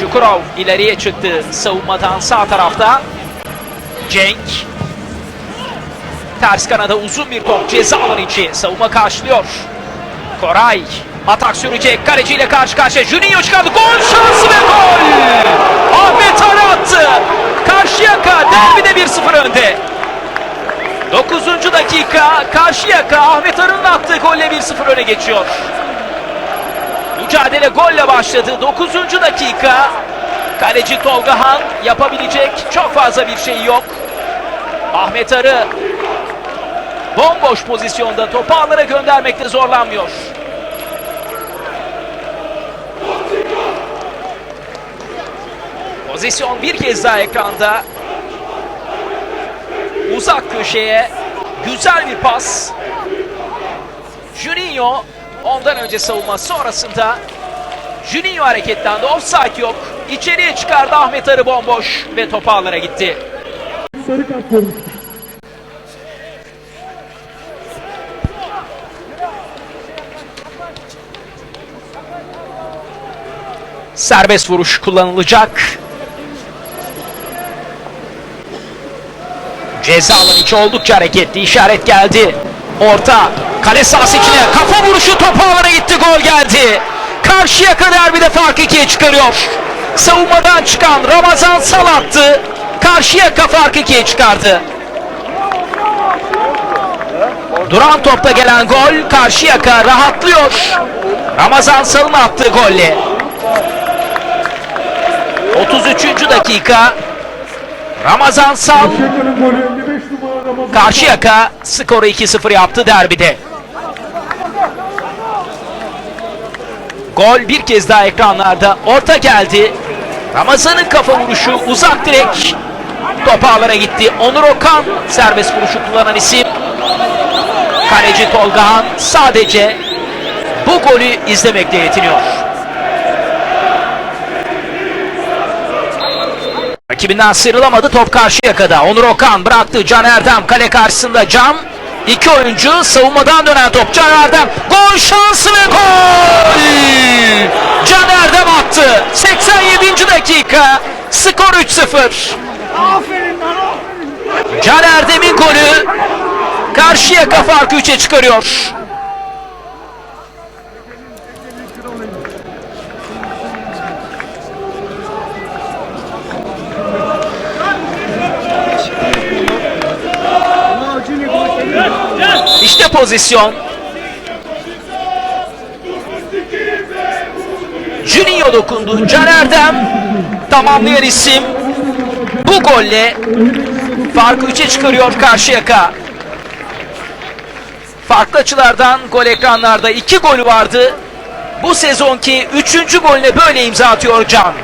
Şukurov ileriye çıktı savunmadan sağ tarafta. Cenk. Ters kanada uzun bir top ceza alanı içi. Savunma karşılıyor. Koray. Atak sürecek. Kaleciyle karşı karşıya. Juninho çıkardı. Gol şansı ve gol. Ahmet Arı attı. Karşıyaka derbide 1-0 önde. 9. dakika Karşıyaka Ahmet Arı'nın attığı golle 1-0 öne geçiyor. Mücadele golle başladı. 9. dakika. Kaleci Tolga Han yapabilecek çok fazla bir şey yok. Ahmet Arı bomboş pozisyonda topu ağlara göndermekte zorlanmıyor. Pozisyon bir kez daha ekranda. Uzak köşeye güzel bir pas. Juninho ondan önce savunma sonrasında Juninho hareketlendi. Offside yok. İçeriye çıkardı Ahmet Arı bomboş ve topu ağlara gitti. Sarı kart. Serbest vuruş kullanılacak. Ceza alanı içi oldukça hareketli. işaret geldi. Orta. Kale sahası içine. Kafa vuruşu topu ağlara gitti. Gol geldi. Karşıya kadar bir de fark ikiye çıkarıyor. Savunmadan çıkan Ramazan Sal attı. Karşıya kafa fark ikiye çıkardı. Duran topta gelen gol Karşıyaka rahatlıyor. Ramazan Sal'ın attığı golle. 33. dakika Ramazan Sal Şeker'in golü 55 numara Ramazan. Karşıyaka skoru 2-0 yaptı derbide. Gol bir kez daha ekranlarda. Orta geldi. Ramazan'ın kafa vuruşu uzak direk. Top ağlara gitti. Onur Okan serbest vuruşu kullanan isim. Kaleci Tolgahan sadece bu golü izlemekle yetiniyor. Rakibinden sıyrılamadı top karşı yakada. Onur Okan bıraktı Can Erdem kale karşısında Cam. İki oyuncu savunmadan dönen top Can Erdem. Gol şansı ve gol! Can Erdem attı. 87. dakika. Skor 3-0. Can Erdem'in golü Karşıyaka farkı 3'e çıkarıyor. İşte pozisyon. Juninho dokundu. Can Erdem tamamlayan isim. Bu golle farkı 3'e çıkarıyor Karşıyaka. Farklı açılardan gol ekranlarda iki golü vardı. Bu sezonki üçüncü golüne böyle imza atıyor Can.